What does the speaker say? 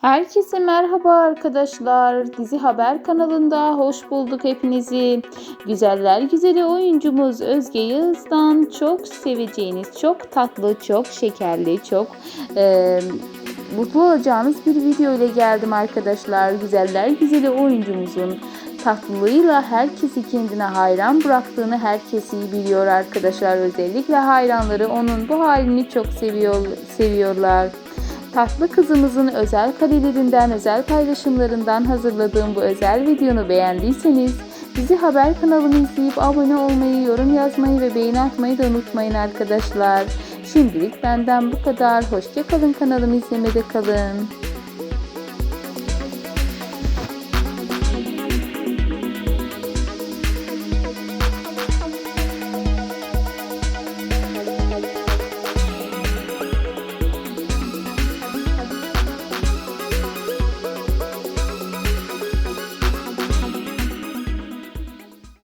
Herkese merhaba arkadaşlar. Dizi Haber kanalında hoş bulduk hepinizi. Güzeller güzeli oyuncumuz Özge Yağız'dan çok seveceğiniz, çok tatlı, çok şekerli, çok e, mutlu olacağınız bir video ile geldim arkadaşlar. Güzeller güzeli oyuncumuzun tatlılığıyla herkesi kendine hayran bıraktığını herkes iyi biliyor arkadaşlar. Özellikle hayranları onun bu halini çok seviyor, seviyorlar. Tatlı kızımızın özel karelerinden, özel paylaşımlarından hazırladığım bu özel videonu beğendiyseniz bizi haber kanalını izleyip abone olmayı, yorum yazmayı ve beğeni atmayı da unutmayın arkadaşlar. Şimdilik benden bu kadar. Hoşçakalın kanalımı izlemede kalın.